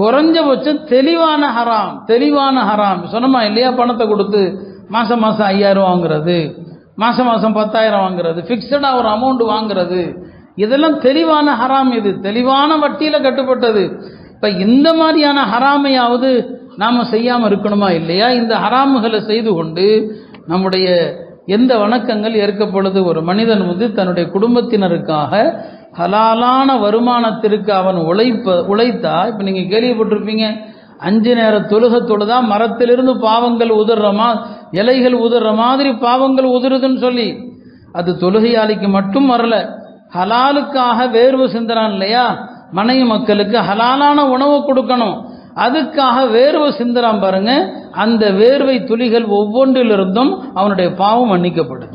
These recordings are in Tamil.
குறைஞ்சபட்சம் தெளிவான ஹராம் தெளிவான ஹராம். சொன்னமா இல்லையா? பணத்தை கொடுத்து மாசம் மாசம் ஐயாயிரம் வாங்குறது மாசம் மாசம் பத்தாயிரம் வாங்குறது ஃபிக்ஸடாக ஒரு அமௌண்ட் வாங்குறது. இதெல்லாம் தெளிவான ஹராம் இது. தெளிவான வட்டியில் கட்டுப்பட்டது. இப்போ இந்த மாதிரியான ஹராமையாவது நாம் செய்யாமல் இருக்கணுமா இல்லையா? இந்த ஹராமுகளை செய்து கொண்டு நம்முடைய எந்த வணக்கங்கள் ஏற்கப்படுது? ஒரு மனிதன் வந்து தன்னுடைய குடும்பத்தினருக்காக ஹலாலான வருமானத்திற்கு அவன் உழைப்ப உழைத்தா இப்போ நீங்கள் கேள்விப்பட்டிருப்பீங்க அஞ்சு நேர தொழுக தொழுதா மரத்திலிருந்து பாவங்கள் உதிர்றமா இலைகள் உதிர்ற மாதிரி பாவங்கள் உதிருதுன்னு சொல்லி அது தொழுகையாளிக்கு மட்டும் வரல. ஹலாலுக்காக வேர்வு சிந்தரான் இல்லையா? மனைவி மக்களுக்கு ஹலாலான உணவு கொடுக்கணும். அதுக்காக வேர்வை சிந்தரான் பாருங்க அந்த வேர்வை துளிகள் ஒவ்வொன்றிலிருந்தும் அவனுடைய பாவம் மன்னிக்கப்படுது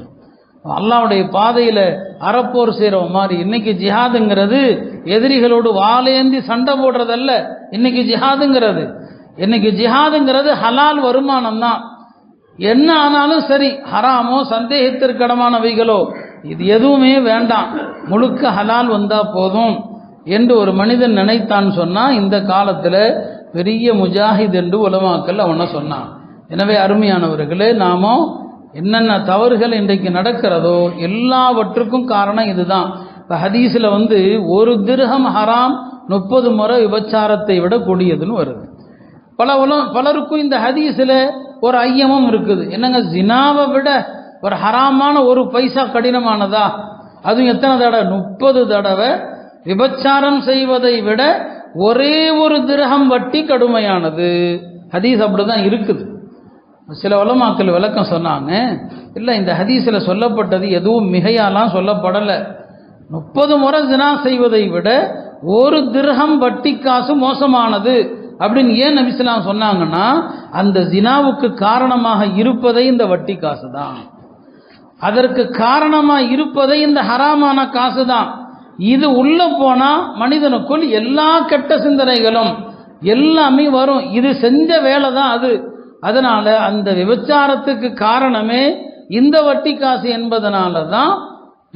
அல்லாவுடைய பாதையில் அறப்போர் செய்கிற மாதிரி இன்னைக்கு ஜிஹாதுங்கிறது எதிரிகளோடு வாலேந்தி சண்டை போடுறதல்ல. இன்னைக்கு ஜிஹாதுங்கிறது. இன்னைக்கு ஜிஹாதுங்கிறது ஹலால் வருமானம் தான். என்ன ஆனாலும் சரி ஹராமோ சந்தேகத்திற்கிடமானவைகளோ இது எதுவுமே வேண்டாம். முழுக்க ஹலால் வந்தா போதும் என்று ஒரு மனிதன் நினைத்தான் சொன்னா இந்த காலத்தில் பெரிய முஜாஹித் என்று உலமாக்கல் அவனை சொன்னான். எனவே அருமையானவர்களே நாமோ என்னென்ன தவறுகள் இன்றைக்கு நடக்கிறதோ எல்லாவற்றுக்கும் காரணம் இதுதான். இப்போ ஹதீஸில் வந்து ஒரு திருகம் ஹராம் முப்பது முறை விபச்சாரத்தை விட கொடியதுன்னு வருது. பல பலருக்கும் இந்த ஹதீஸில் ஒரு ஐயமும் இருக்குது. என்னங்க ஜினாவை விட ஒரு ஹராமான ஒரு பைசா கடினமானதா? அதுவும் எத்தனை தடவை? முப்பது தடவை விபச்சாரம் செய்வதை விட ஒரே ஒரு திருகம் வட்டி கடுமையானது. ஹதீஸ் அப்படிதான் இருக்குது. சில உலமாக்கள் விளக்கம் சொன்னாங்க இல்லை இந்த ஹதீஸில் சொல்லப்பட்டது எதுவும் மிகையாலாம் சொல்லப்படலை. முப்பது முறை தினா செய்வதை விட ஒரு திருகம் வட்டி காசு மோசமானது. அப்படின்னு ஏன் நபிஸ்லாம் சொன்னாங்கன்னா அந்த ஜினாவுக்கு காரணமாக இருப்பதே இந்த வட்டி காசு தான். அதற்கு காரணமாக இருப்பதே இந்த ஹராமான காசு தான். இது உள்ள போனா மனிதனுக்குள் எல்லா கெட்ட சிந்தனைகளும் எல்லாமே வரும். இது செஞ்ச வேலை தான் அது. அதனால அந்த விபச்சாரத்துக்கு காரணமே இந்த வட்டி காசு என்பதனால தான்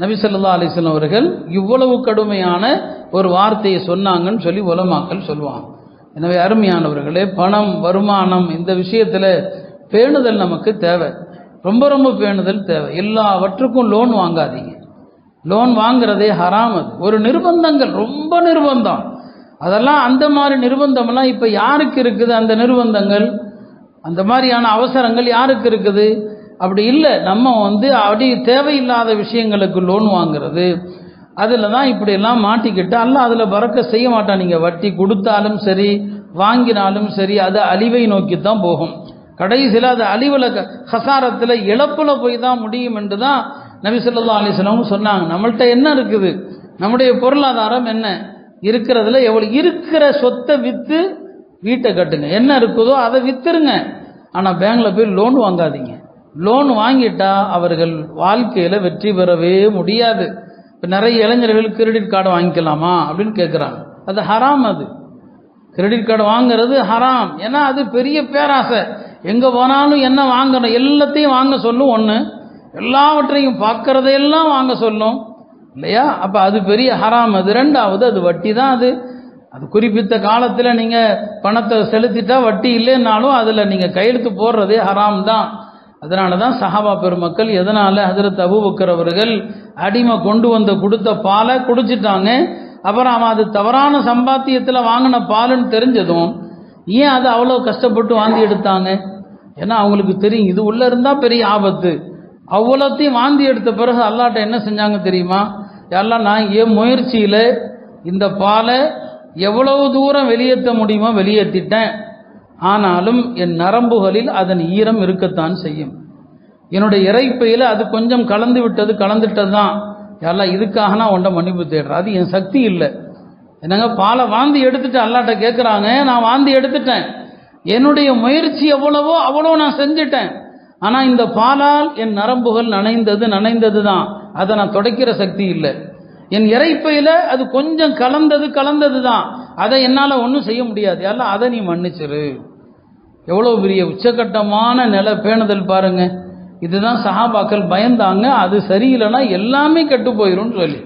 நபி ஸல்லல்லாஹு அவர்கள் இவ்வளவு கடுமையான ஒரு வார்த்தையை சொன்னாங்கன்னு சொல்லி உலமாக்கள் சொல்லுவாங்க. எனவே அருமையானவர்களே பணம் வருமானம் இந்த விஷயத்தில் பேணுதல் நமக்கு தேவை. ரொம்ப ரொம்ப பேணுதல் தேவை. எல்லாவற்றுக்கும் லோன் வாங்காதீங்க. லோன் வாங்குறதே ஹராம் அது. ஒரு நிர்பந்தங்கள் ரொம்ப நிர்பந்தம். அதெல்லாம் அந்த மாதிரி நிர்பந்தம்லாம் இப்போ யாருக்கு இருக்குது அந்த நிர்பந்தங்கள்? அந்த மாதிரியான அவசரங்கள் யாருக்கு இருக்குது? அப்படி இல்லை. நம்ம வந்து அப்படி தேவையில்லாத விஷயங்களுக்கு லோன் வாங்குறது. அதில் தான் இப்படியெல்லாம் மாட்டிக்கிட்டு அல்ல அதில் பறக்க செய்ய மாட்டான் நீங்கள் வட்டி கொடுத்தாலும் சரி வாங்கினாலும் சரி அது அழிவை நோக்கி தான் போகும். கடைசியில் அது அழிவில் ஹசாரத்தில் இழப்பில் போய் தான் முடியும் என்று தான் நபிசல்லா அலிஸ்லமும் சொன்னாங்க. நம்மள்கிட்ட என்ன இருக்குது? நம்முடைய பொருளாதாரம் என்ன? இருக்கிறதுல எவ்வளோ இருக்கிற சொத்தை விற்று வீட்டை கட்டுங்க. என்ன இருக்குதோ அதை விற்றுருங்க ஆனால் பேங்க்ல போய் லோன் வாங்காதீங்க. லோன் வாங்கிட்டா அவர்கள் வாழ்க்கையில் வெற்றி பெறவே முடியாது. இப்போ நிறைய இளைஞர்கள் கிரெடிட் கார்டு வாங்கிக்கலாமா அப்படின்னு கேட்குறாங்க அது ஹராம் அது. கிரெடிட் கார்டு வாங்குறது ஹராம் ஏன்னா அது பெரிய பேராசை. எங்கே போனாலும் என்ன வாங்கணும்? எல்லாத்தையும் வாங்க சொல்லும் ஒன்று எல்லாவற்றையும் பார்க்கறதையெல்லாம் வாங்க சொல்லும். இல்லையா? அப்போ அது பெரிய ஹராம் அது. ரெண்டாவது அது வட்டி தான் அது. அது குறிப்பிட்ட காலத்தில் நீங்கள் பணத்தை செலுத்திட்டா வட்டி இல்லைன்னாலும் அதில் நீங்கள் கையெழுத்து போடுறதே ஹராம் தான் அதனால தான் சஹாபா பெருமக்கள் எதனால் ஹசரத் அபுபக்கர் அவர்கள் அடிமை கொண்டு வந்து கொடுத்த பாலை குடிச்சிட்டாங்க அப்புறம் அவன் அது தவறான சம்பாத்தியத்தில் வாங்கின பாலுன்னு தெரிஞ்சதும் ஏன் அதை அவ்வளோ கஷ்டப்பட்டு வாந்தி எடுத்தாங்க? ஏன்னா அவங்களுக்கு தெரியும் இது உள்ளே இருந்தால் பெரிய ஆபத்து. அவ்வளோத்தையும் வாந்தி எடுத்த பிறகு அல்லாட்ட என்ன செஞ்சாங்க தெரியுமா? எல்லாம் நான் என் முயற்சியில் இந்த பாலை எவ்வளவு தூரம் வெளியேற்ற முடியுமோ வெளியேற்றிட்டேன். ஆனாலும் என் நரம்புகளில் அதன் ஈரம் இருக்கத்தான் செய்யும். என்னுடைய இறைப்பையில் அது கொஞ்சம் கலந்து விட்டது கலந்துட்டது தான். எல்லாம் இதுக்காக நான் உண்ட மன்னிப்பு தேடுறேன் அது என் சக்தி இல்லை. என்னங்க பாலை வாந்தி எடுத்துட்டு அல்லாட்ட கேட்குறாங்க நான் வாந்தி எடுத்துட்டேன். என்னுடைய முயற்சி எவ்வளவோ அவ்வளோ நான் செஞ்சுட்டேன். ஆனால் இந்த பாலால் என் நரம்புகள் நனைந்தது நனைந்தது தான். அதை நான் துடைக்கிற சக்தி இல்லை. என் இறைப்பையில் அது கொஞ்சம் கலந்தது கலந்தது தான் அதை என்னால் ஒன்றும் செய்ய முடியாது. எல்லாம் அதை நீ மன்னிச்சிரு. எவ்வளோ பெரிய உச்சக்கட்டமான நில பேணுதல் பாருங்க. இதுதான் சஹாபாக்கள் பயந்தாங்க. அது சரியில்லைன்னா எல்லாமே கெட்டு போயிடும்னு சொல்லி.